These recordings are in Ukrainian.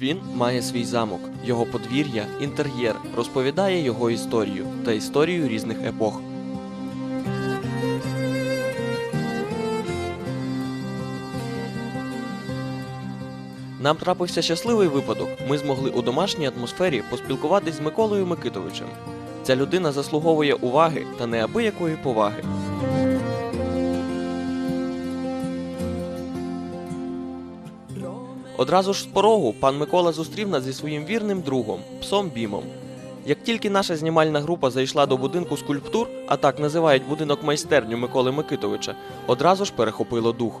Він має свій замок, його подвір'я, інтер'єр, розповідає його історію та історію різних епох. Нам трапився щасливий випадок. Ми змогли у домашній атмосфері поспілкуватись з Миколою Микитовичем. Ця людина заслуговує уваги та неабиякої поваги. Одразу ж з порогу пан Микола зустрів нас зі своїм вірним другом, псом Бімом. Як тільки наша знімальна група зайшла до будинку скульптур, а так називають будинок майстерню Миколи Микитовича, одразу ж перехопило дух.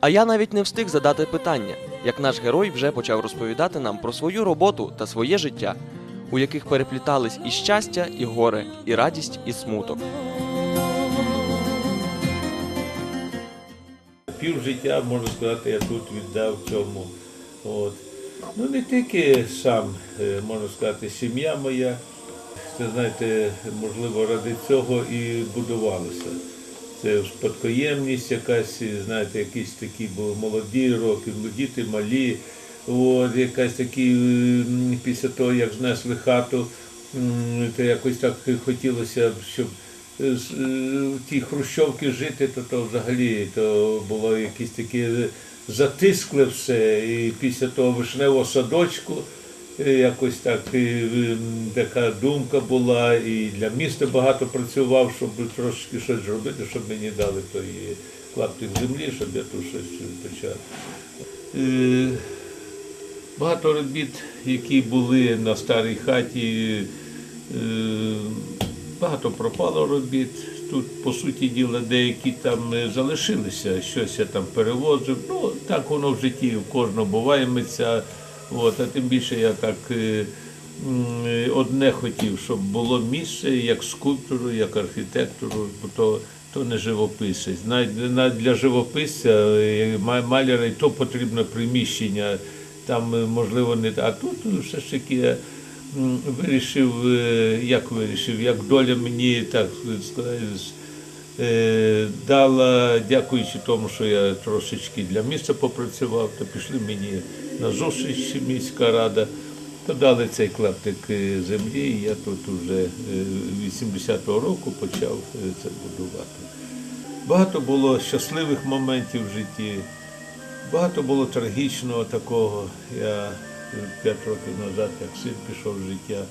А я навіть не встиг задати питання, як наш герой вже почав розповідати нам про свою роботу та своє життя, у яких переплітались і щастя, і горе, і радість, і смуток. Пів життя, можна сказати, я тут віддав цьому. От. Ну не тільки сам, е, можна сказати, сім'я моя. Це знаєте, можливо, ради цього і будувалося. Це спадкоємність якась, знаєте, якісь такі були молоді роки, ну, діти малі. От, якась такі, після того, як знесли хату, то якось так хотілося, щоб е, е, в тій хрущовці жити, то, то взагалі то було якісь такі затискле все. І після того вишневого садочку е, якось так і, така думка була, і для міста багато працював, щоб трошки щось зробити, щоб мені дали той клаптик землі, щоб я тут щось почав. Е, Багато робіт, які були на старій хаті, е, багато пропало робіт. Тут, по суті діла, деякі там е, залишилися, щось я там перевозив. Ну, так воно в житті в кожного буває митця. От, а тим більше я так е, е, одне хотів, щоб було місце як скульптору, як архітектору, бо то, то не живописець. Навіть для живописця, маляра, і то потрібно приміщення там можливо не а тут все ж таки вирішив, е, як вирішив, як доля мені так сказати, е, дала, дякуючи тому, що я трошечки для міста попрацював, то пішли мені на зустріч міська рада. То дали цей клаптик е, землі, і я тут вже е, 80-го року почав це будувати. Багато було щасливих моментів в житті, Багато було трагічного такого. Я п'ять років назад, як син пішов з життя,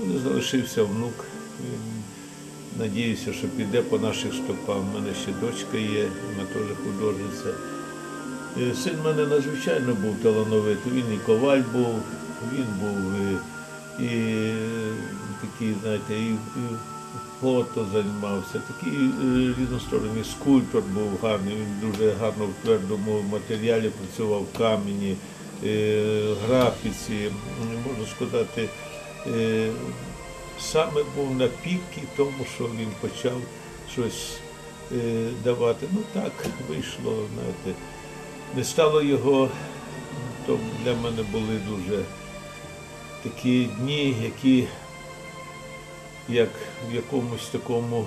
але залишився внук. Надіюся, що піде по наших стопах. У мене ще дочка є, вона теж художниця. Е, Син в мене надзвичайно був талановитий. Він і коваль був, він був е, і е, такий, знаєте, і, і фото займався, такий різносторонній скульптор був гарний, він дуже гарно в твердому матеріалі працював в камені, графіці, можна сказати, е, саме був на піки тому, що він почав щось е, давати. Ну так вийшло, знаєте. Не стало його, то для мене були дуже такі дні, які як в якомусь такому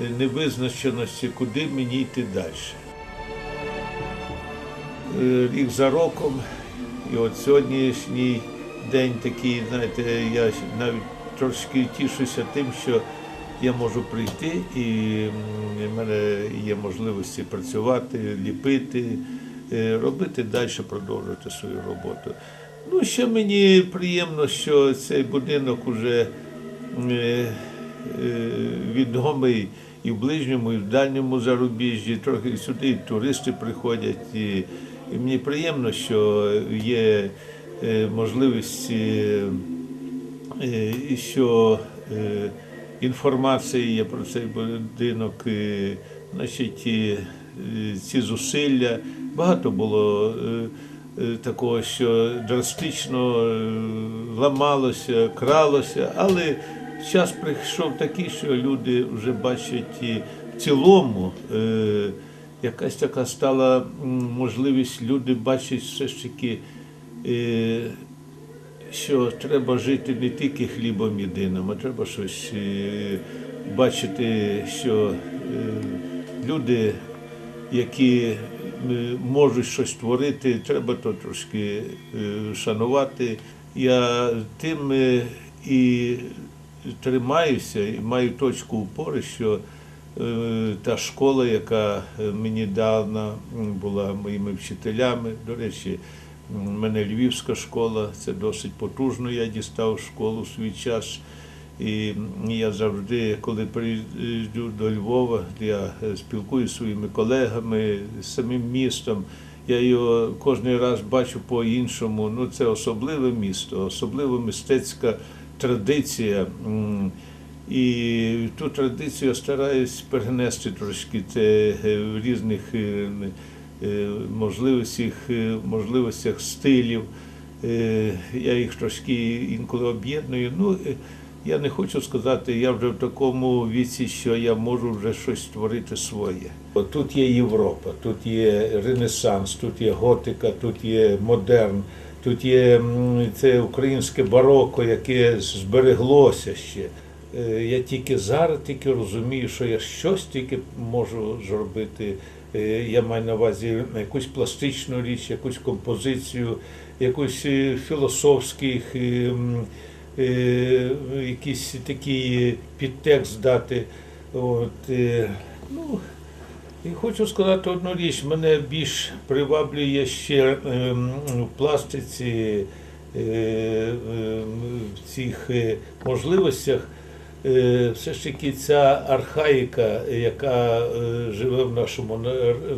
е, невизначеності, куди мені йти далі. Е, Рік за роком, і от сьогоднішній день такий, знаєте, я навіть трошки тішуся тим, що я можу прийти і в мене є можливості працювати, ліпити, е, робити далі, продовжувати свою роботу. Ну, ще мені приємно, що цей будинок уже е, відомий і в ближньому, і в дальньому зарубіжжі. Трохи сюди туристи приходять. І, і мені приємно, що є е, можливість, е, що е, інформація є про цей будинок, значить, ці зусилля. Багато було. Такого, що драстично ламалося, кралося, але час прийшов такий, що люди вже бачать в цілому якась така стала можливість, люди бачать все ж таки, е, що треба жити не тільки хлібом єдиним, а треба щось е, бачити, що е, люди, які можуть щось творити, треба то трошки шанувати. Я тим і тримаюся і маю точку упори, що та школа, яка е, мені дана, була моїми вчителями. До речі, в мене Львівська школа, це досить потужно. Я дістав школу в свій час. І я завжди, коли приїжджу до Львова, я е, спілкуюся зі своїми колегами, з самим містом. Я його кожен раз бачу по-іншому. Ну, це особливе місто, особлива мистецька традиція. І ту традицію стараюсь перенести трошки це е, в різних е, е, можливостях, можливостях стилів. Я їх трошки інколи об'єдную. Ну, я не хочу сказати, я вже в такому віці, що я можу вже щось створити своє. Тут є Європа, тут є Ренесанс, тут є готика, тут є модерн, тут є це українське бароко, яке збереглося ще. Е, Я тільки зараз тільки розумію, що я щось тільки можу зробити. Е, Я маю на увазі якусь пластичну річ, якусь композицію, якусь е, е, якийсь такий підтекст дати. От, ну, і хочу сказати одну річ, мене більш приваблює ще в пластиці, в цих можливостях. Е, Все ж таки ця архаїка, яка е, живе в нашому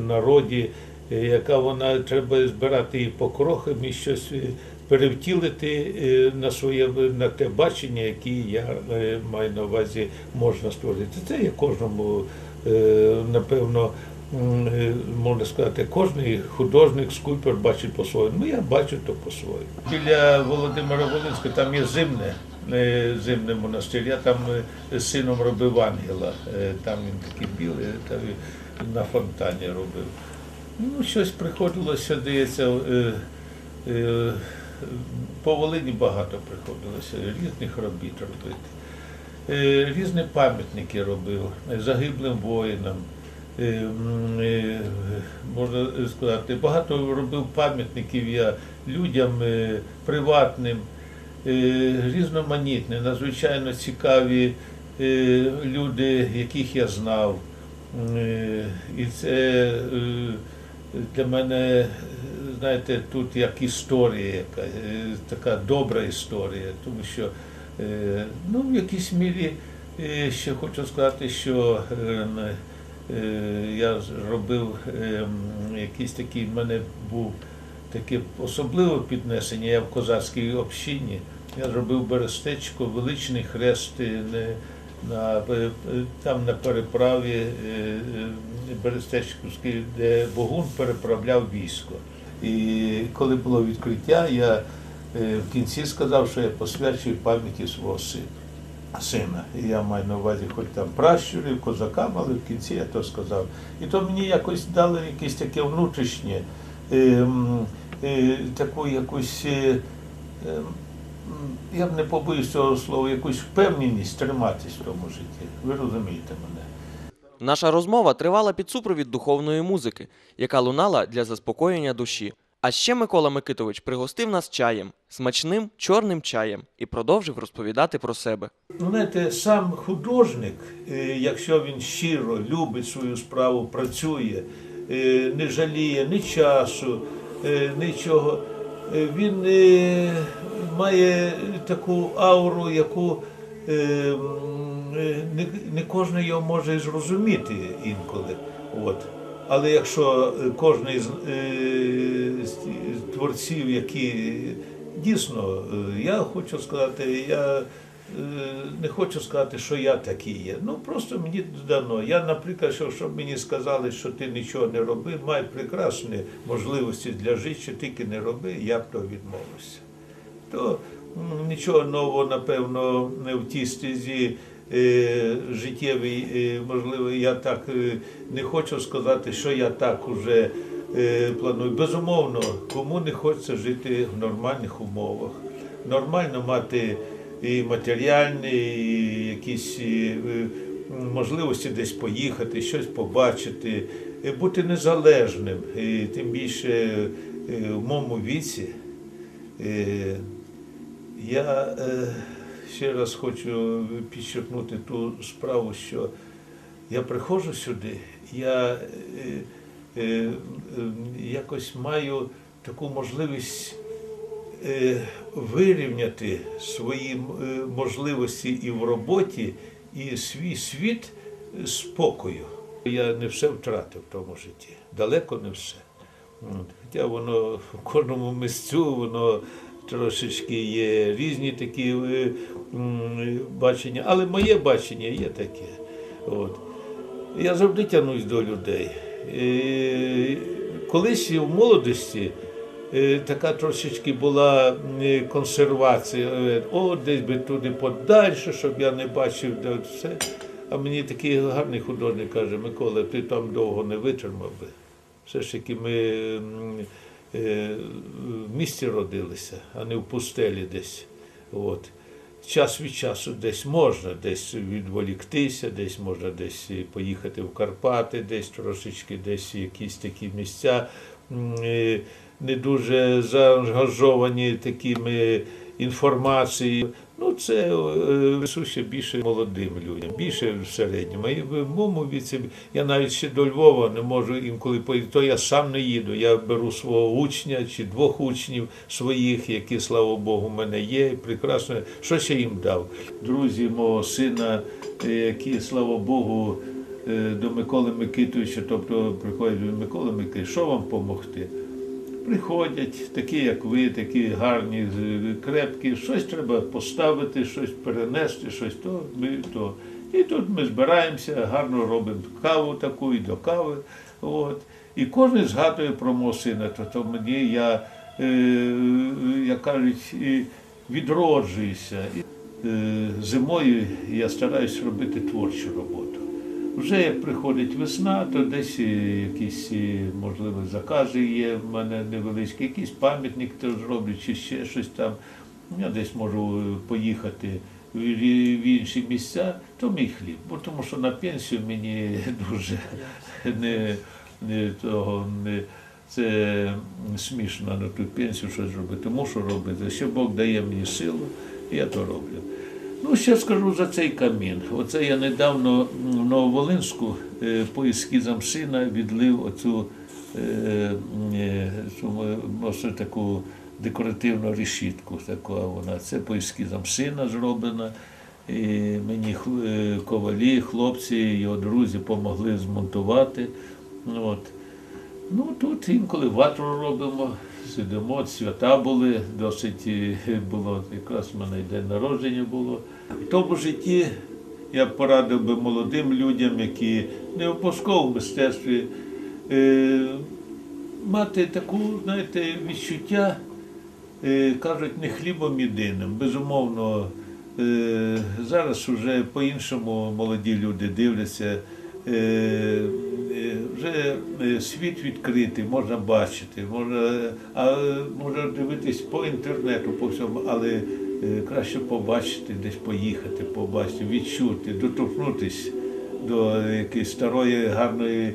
народі, е, яка вона треба збирати і по крохам і щось перевтілити на своє на те бачення, яке я маю на увазі можна створити. Це є кожному, напевно, можна сказати, кожний художник, скульптор бачить по-своєму. Ну, я бачу то по-своєму. Біля Володимира Волинського там є зимне. Зимний монастир. Я там з сином робив ангела. Там він такий білий, там на фонтані робив. Ну, щось приходилося, здається, е, по Волині багато приходилося різних робіт робити. Різні пам'ятники робив загиблим воїнам. Можна сказати, багато робив пам'ятників я людям приватним, різноманітні, надзвичайно цікаві е, люди, яких я знав. Е, І це е, для мене, е, знаєте, тут як історія, яка, е, така добра історія, тому що е, ну, в якійсь мірі е, ще хочу сказати, що е, на- е, я робив е, м, якийсь такий, в мене був таке особливе піднесення, я в козацькій общині. Я зробив берестечко, величний хрест е, на, е, е, там на переправі Берестечківській, де Богун переправляв військо. І коли було відкриття, я в кінці сказав, що я посвячую пам'яті свого сина. Сина. І я маю на увазі, хоч там пращурів, козакам, але в кінці я то сказав. І то мені якось дали якесь таке внутрішнє, е, е, таку якусь, е, е, м, я б не побоюсь цього слова, якусь впевненість триматись в тому житті. Ви розумієте мене. Наша розмова тривала під супровід духовної музики, яка лунала для заспокоєння душі. А ще Микола Микитович пригостив нас чаєм, смачним чорним чаєм, і продовжив розповідати про себе. Ну, знаєте, сам художник, е, якщо він щиро любить свою справу, працює, е, не жаліє ні часу, е, нічого, він е, має таку ауру, яку е, е, не, кожен його може зрозуміти інколи. От. Але якщо е, кожен з, е, творців, які дійсно, е, я хочу сказати, я е, не хочу сказати, що я такий є. Ну просто мені дано. Я, наприклад, що, щоб мені сказали, що ти нічого не роби, маю прекрасні можливості для життя, тільки не роби, я б то відмовився. То нічого нового, напевно, не в тій стезі е, життєвій, е, можливо, я так е, не хочу сказати, що я так уже е, планую. Безумовно, кому не хочеться жити в нормальних умовах, нормально мати і матеріальні, і якісь е, можливості десь поїхати, щось побачити, е, бути незалежним, і тим більше е, в моєму віці. Е, Я е, ще раз хочу підчеркнути ту справу, що я приходжу сюди, я е, е, е, якось маю таку можливість е, вирівняти свої е, можливості і в роботі, і свій світ спокою. Я не все втратив в тому житті, далеко не все. Хоча воно в кожному місцю, воно трошечки є різні такі е, бачення, але моє бачення є таке. От. Я завжди тягнусь до людей. Е, Колись в молодості е, така трошечки була е, консервація. Е, О, десь би туди подальше, щоб я не бачив де все. А мені такий гарний художник каже, Микола, ти там довго не витримав би. Все ж таки ми е, в місті родилися, а не в пустелі десь. От. Час від часу десь можна десь відволіктися, десь можна десь поїхати в Карпати, десь трошечки, десь якісь такі місця е, не дуже заангажовані такими інформацією. Ну, це е, більше молодим людям, більше в середньому. І в моєму віці я навіть ще до Львова не можу інколи поїхати, то я сам не їду. Я беру свого учня чи двох учнів своїх, які, слава Богу, в мене є. Прекрасно, що ще їм дав. Друзі мого сина, е, які, слава Богу, е, до Миколи Микитовича, тобто приходять до Миколи Микитовича, що вам допомогти? Приходять, такі, як ви, такі гарні, крепкі, щось треба поставити, щось перенести, щось то, ми то. І тут ми збираємося, гарно робимо каву таку і до кави. От. І кожен згадує про мого сина. То, мені я, е, як кажуть, відроджуюся. Е, зимою я стараюсь робити творчу роботу. Вже як приходить весна, то десь якісь, можливо, закази є в мене невеличкі, якийсь пам'ятник теж роблю, чи ще щось там. Я десь можу е, поїхати в інші місця, то мій хліб. Бо тому що на пенсію мені дуже не, не того не. Це смішно на ту пенсію щось робити. Мушу робити. Ще Бог дає мені силу, і я то роблю. Ну, ще скажу за цей камін. Оце я недавно в Нововолинську е, по ескізам сина відлив оцю е, е, цю, таку декоративну решітку. Таку, вона. Це по ескізам сина зроблена. І мені ковалі, хлопці, його друзі допомогли змонтувати. От. Ну, тут інколи ватру робимо, сидимо, свята були, досить було, якраз в мене день народження було. В тому житті я порадив би молодим людям, які не обов'язково в мистецтві, е, мати таку, знаєте, відчуття, е, кажуть, не хлібом єдиним. Безумовно, е, зараз вже по-іншому молоді люди дивляться. Е, е, вже е, світ відкритий, можна бачити, можна, а, можна дивитись по інтернету, по всьому, але краще побачити, десь поїхати, побачити, відчути, доторкнутися до якоїсь старої гарної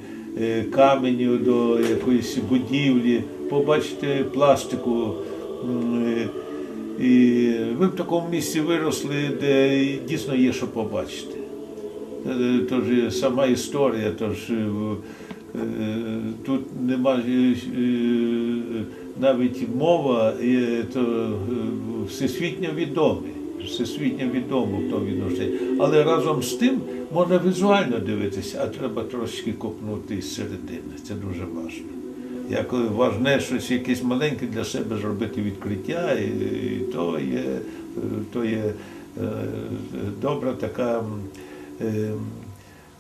каменю, до якоїсь будівлі, побачити пластику. І ви в такому місці виросли, де дійсно є що побачити. Е, Тож сама історія, тож е, е, тут немає навіть мова, то всесвітньо відомий, всесвітньо відомо в тому відношенні. Але разом з тим можна візуально дивитися, а треба трошки копнути із середини. Це дуже важливо. Як важне щось якесь маленьке для себе зробити відкриття, і, і то є, то є е, добра така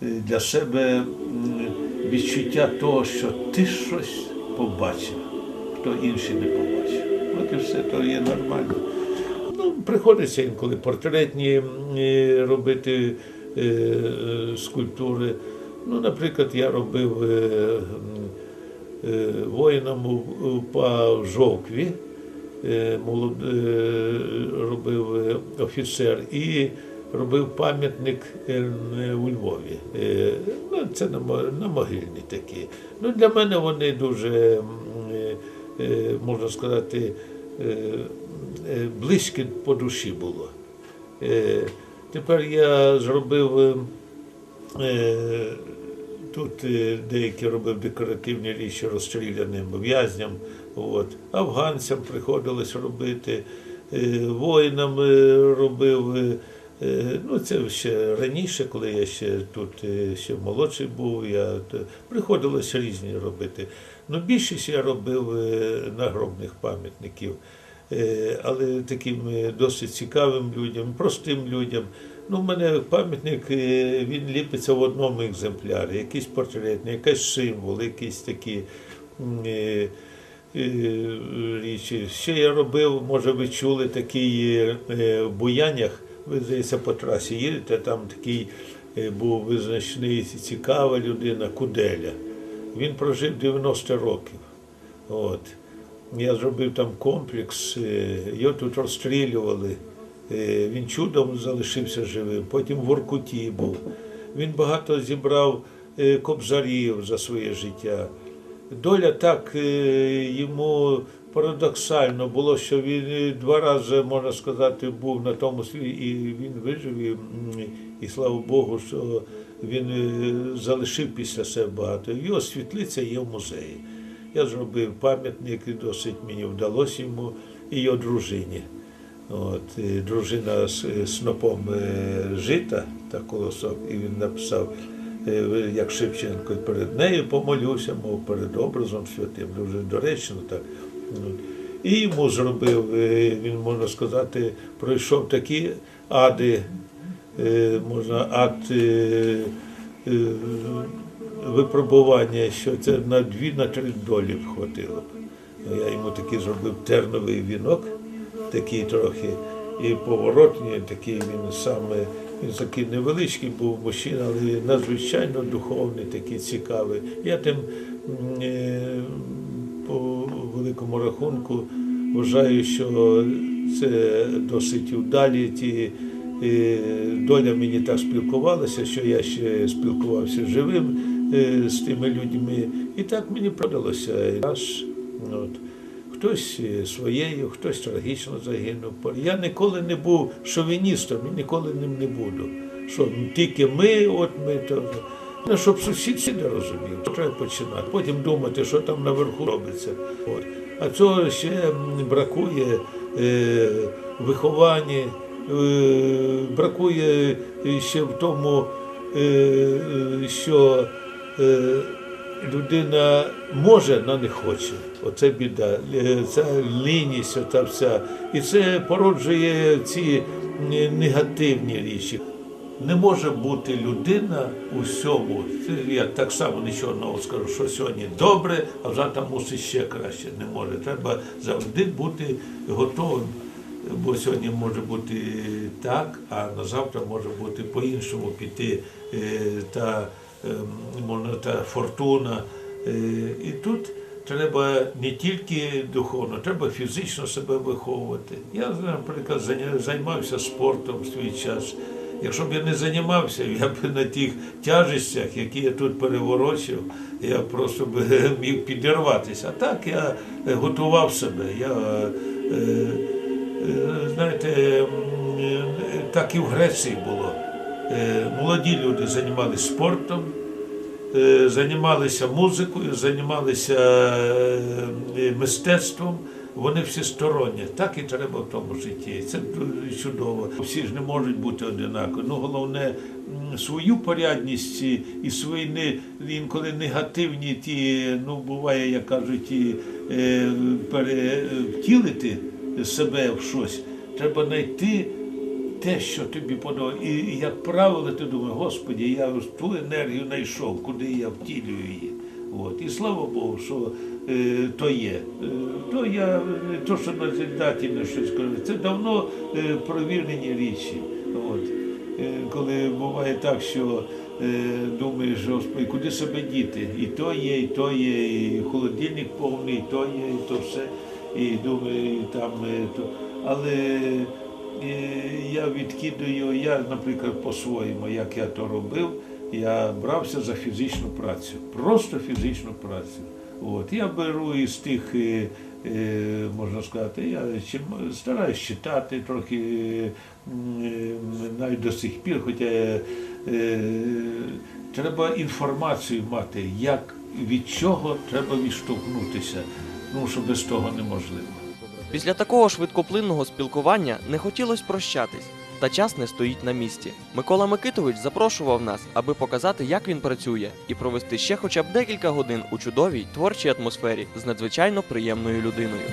для себе відчуття того, що ти щось побачив, хто інший не побачив. От і все то є нормально. Ну, приходиться інколи портретні е, робити е, е, скульптури. Ну, наприклад, я робив е, е, воїнам у- Жовкві, е, е, робив е, офіцер, і робив пам'ятник е, у Львові. Е, ну, це на, могильні такі. Ну, для мене вони дуже, е, можна сказати, близькі по душі було. Тепер я зробив тут деякі робив декоративні річі розстріляним в'язням, от. афганцям приходилось робити, воїнам робив. Е, Ну, це ще раніше, коли я ще тут е, ще молодший був, я приходилось різні робити. Ну, більшість я робив е, нагробних пам'ятників. Але таким досить цікавим людям, простим людям. Ну, у мене пам'ятник він ліпиться в одному екземплярі, якийсь портретний, якийсь символ, якісь такі річі. Ще я робив, може ви чули такий в Буянях, ви здається, по трасі їдете, там такий е, був визначний, цікава людина, Куделя. Він прожив 90 років. От. Я зробив там комплекс, е, його тут розстрілювали. Е, Він чудом залишився живим. Потім в Воркуті був. Він багато зібрав кобзарів за своє життя. Доля так йому парадоксально було, що він два рази, можна сказати, був на тому світі, і він вижив, і, і слава Богу, що він е, залишив після себе багато. Його світлиця є в музеї. Я зробив пам'ятник, і досить мені вдалося йому і його дружині. От, і дружина з снопом е, жита та колосок, і він написав, е, як Шевченко, перед нею помолюся, мов перед образом святим. Дуже доречно так. І йому зробив, е, він, можна сказати, пройшов такі ади, е, можна ад е, випробування, що це на дві, на три долі б. Ну, Я йому такий зробив терновий вінок, такий трохи, і поворотний, такий він саме, він такий невеличкий був мужчина, але надзвичайно духовний, такий цікавий. Я тим по великому рахунку вважаю, що це досить вдалі ті. е, Доля мені так спілкувалася, що я ще спілкувався живим е, з тими людьми. І так мені продалося. Раз, от. Хтось е, своєю, хтось трагічно загинув. Я ніколи не був шовіністом і ніколи ним не буду. Що тільки ми, от ми то. Ну, щоб сусід не розумів, треба починати. Потім думати, що там наверху робиться. От. А цього ще бракує е, виховання, е, бракує ще в тому, е, е, що е, людина може, але не хоче. Оце біда. Е, Ця лінність, ота вся. І це породжує ці негативні річі. Не може бути людина у всьому. Я так само нічого нового скажу, що сьогодні добре, а завтра мусить ще краще. Не може. Треба завжди бути готовим. Бо сьогодні може бути так, а на завтра може бути по-іншому піти е, та, ем, можна, та фортуна. Е, І тут треба не тільки духовно, треба фізично себе виховувати. Я, наприклад, займався спортом в свій час. Якщо б я не займався, я б на тих тяжестях, які я тут переворочив, я просто б міг підірватися. А так я готував себе. Я, е, е, знаєте, так і в Греції було. Е, Молоді люди займалися спортом, займалися музикою, займалися мистецтвом. Вони всесторонні. Так і треба в тому житті. Це чудово. Всі ж не можуть бути одинакові. Ну, головне свою порядність і- свої не, інколи негативні ті, ну буває, як кажуть, е, перевтілити себе в щось. Треба знайти те, що тобі подобається. І, як правило, ти думаєш, Господі, я ту енергію знайшов, куди я втілюю її. От. І слава Богу, що е, то є. Е, то я е, то, що назидательно щось кажу, це давно е, провірені річі. От. Е, коли буває так, що е, думаєш, Господи, куди себе діти? І то є, і то є, і холодильник повний, і то є, і то все. І думаю, і там е, то. Але я відкидаю, я, наприклад, по-своєму, як я то робив, я брався за фізичну працю, просто фізичну працю. От, я беру із тих, е, е, можна сказати, я стараюсь читати трохи, е, навіть до сих пір, хоча треба інформацію мати, як від чого треба відштовхнутися, ну що без того неможливо. Після такого швидкоплинного спілкування не хотілося прощатись, та час не стоїть на місці. Микола Микитович запрошував нас, аби показати, як він працює, і провести ще хоча б декілька годин у чудовій творчій атмосфері з надзвичайно приємною людиною.